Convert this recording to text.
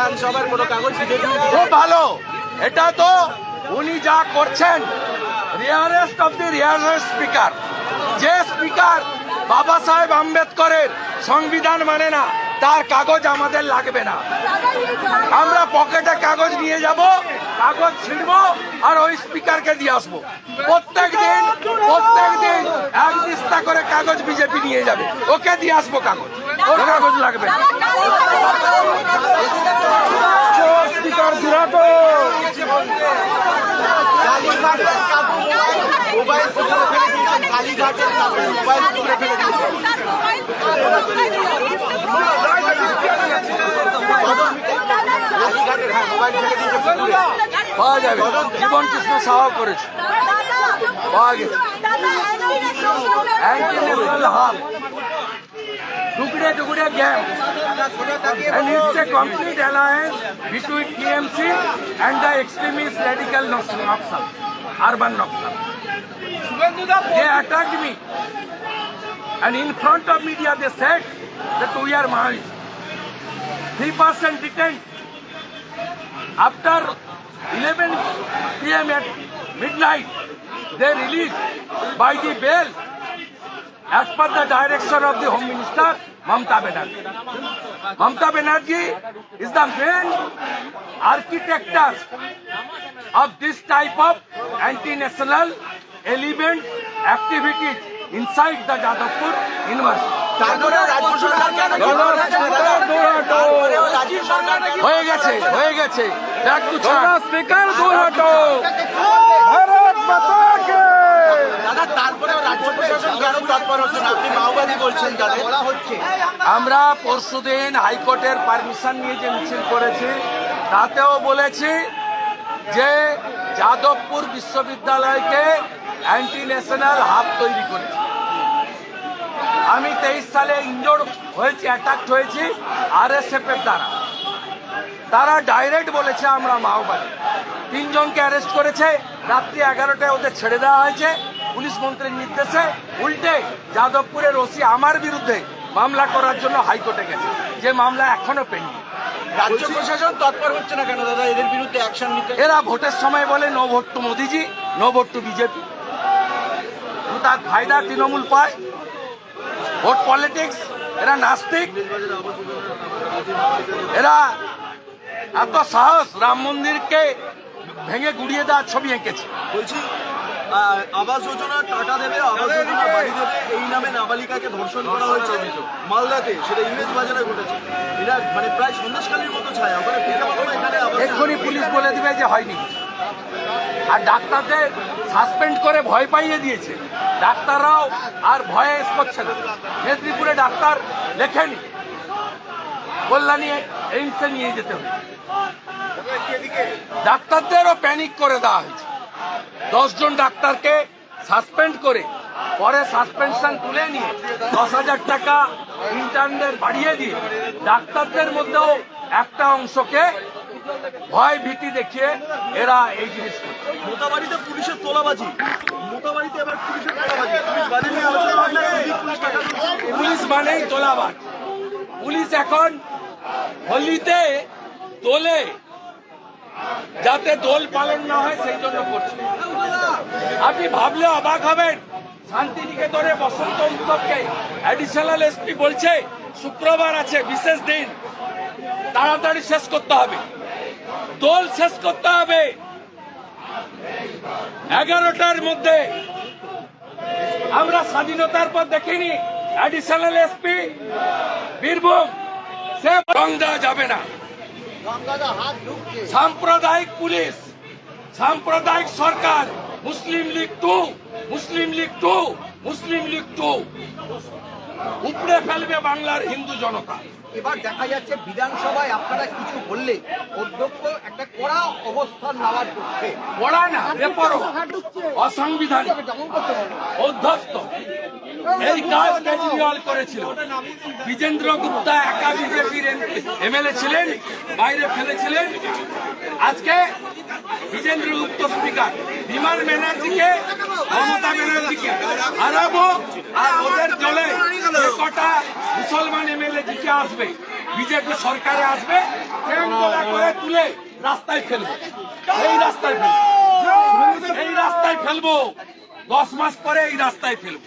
বিধানসভার কোনো কাগজ খুব ভালো এটা তো উনি যা করছেন rarest of the rarest speaker যে স্পিকার বাবা সাহেব আম্বেদকরের সংবিধান মানে না তার কাগজ আমাদের লাগবে না আমরা পকেটে কাগজ নিয়ে যাব কাগজ ছিঁড়ব আর ওই স্পিকারকে দিয়ে আসবো প্রত্যেক দিন প্রত্যেক দিন এক দিস্তা করে কাগজ বিজেপি নিয়ে যাবে ওকে দিয়ে আসবো কাগজ ওর কাগজ লাগবে সুরাটো পাওয়া যাবে জীবন কৃষ্ণ সাহা করেছে পাওয়া গেছে হাল টুকরে টুকরে gang And it's a complete alliance between TMC and the extremist radical Naxal, urban Naxal. They attacked me, and in front of media they said that we are Maoists. 3 persons detained. After 11 PM at midnight, they released by the bail as per the direction of the Home Minister. Mamata Banerjee Mamata Banerjee is the main architect of this type of anti national element activities inside the Jadavpur university হয়ে গেছে হয়ে গেছে দূর হটো আপনি মাওবাদী বলছেন হচ্ছে আমরা পরশুদিন হাইকোর্টের পারমিশন নিয়ে যে মিছিল করেছি তাতেও বলেছি যে যাদবপুর বিশ্ববিদ্যালয়কে অ্যান্টি ন্যাশনাল হাত তৈরি করেছে আমি তেইশ সালে ইনজোর হয়েছি অ্যাটাক হয়েছি আর এস এফ এর দ্বারা তারা ডাইরেক্ট বলেছে আমরা মাওবাদী তিনজনকে অ্যারেস্ট করেছে রাত্রি এগারোটায় ওদের ছেড়ে দেওয়া হয়েছে পুলিশ মন্ত্রীর নির্দেশে উল্টে যাদবপুরের ওসি আমার বিরুদ্ধে মামলা করার জন্য হাইকোর্টে গেছে যে মামলা এখনো পেন্ডিং রাজ্য প্রশাসন তৎপর হচ্ছে না কেন দাদা এদের বিরুদ্ধে অ্যাকশন নিতে এরা ভোটের সময় বলে no vote to Modiji no vote to BJP তার ফায়দা তৃণমূল পায় ভোট পলিটিক্স এরা নাস্তিক এরা এত সাহস রাম মন্দিরকে ভেঙে গুড়িয়ে দেওয়ার ছবি এঁকেছে বলছি আবাস যোজনার টাকা দেবে আবাস যোজনা দেবে এই নামে নাবালিকাকে ধর্ষণ করা হয়েছে মালদাতে সেটা ইংরেজ বাজারে ঘটেছে এটা মানে প্রায় সন্ন্যাসকালীর মতো ছায়া ওখানে পুলিশ বলে দিবে যে হয়নি আর ডাক্তারদের সাসপেন্ড করে ভয় পাইয়ে দিয়েছে ডাক্তাররাও আর ভয়ে করছে না মেদিনীপুরে ডাক্তার লেখেনি কল্যাণী এইমসে নিয়ে যেতে হবে ডাক্তারদেরও প্যানিক করে দেওয়া হয়েছে দশজন ডাক্তারকে সাসপেন্ড করে পরে সাসপেনশন তুলে নিয়ে দশ হাজার টাকা ইন্টার্নদের বাড়িয়ে দিয়ে ডাক্তারদের মধ্যেও একটা অংশকে ভয় ভীতি দেখিয়ে এরা এই জিনিস মোটাবাড়িতে পুলিশের তোলাবাজি পুলিশ মানেই তোলাবাজ পুলিশ এখন হোলিতে তোলে যাতে দোল পালন না হয় সেই জন্য করছি আপনি ভাবলে অবাক হবেন শান্তিনিকেতনে বসন্ত উৎসবকে অ্যাডিশনাল এসপি বলছে শুক্রবার আছে বিশেষ দিন তাড়াতাড়ি শেষ করতে হবে দোল শেষ করতে হবে এগারোটার মধ্যে আমরা স্বাধীনতার পর দেখিনি অ্যাডিশনাল এসপি বীরভূম সে রং দেওয়া যাবে না সাম্প্রদায়িক পুলিশ সাম্প্রদায়িক সরকার Muslim League two Muslim League two Muslim League two উপড়ে ফেলবে বাংলার হিন্দু জনতা এবার দেখা যাচ্ছে বিধানসভায় আপনারা কিছু বললে অধ্যক্ষ একটা কড়া অবস্থান নেওয়ার পক্ষে কড়া না অসাংবিধানিক অধ্যক্ষ এই কাজ কেজরিওয়াল করেছিল বিজেন্দ্র গুপ্তা একা বিজেপির এমএলএ ছিলেন বাইরে ফেলেছিলেন আজকে বিজেন্দ্র গুপ্ত স্পিকার বিমান ব্যানার্জিকে মমতা ব্যানার্জিকে হারাবো আর ওদের দলে কটা মুসলমান এমএলএ জিকে আসবে বিজেপি সরকারে আসবে করে তুলে রাস্তায় ফেলবো এই রাস্তায় ফেলবো এই রাস্তায় ফেলবো দশ মাস পরে এই রাস্তায় ফেলবো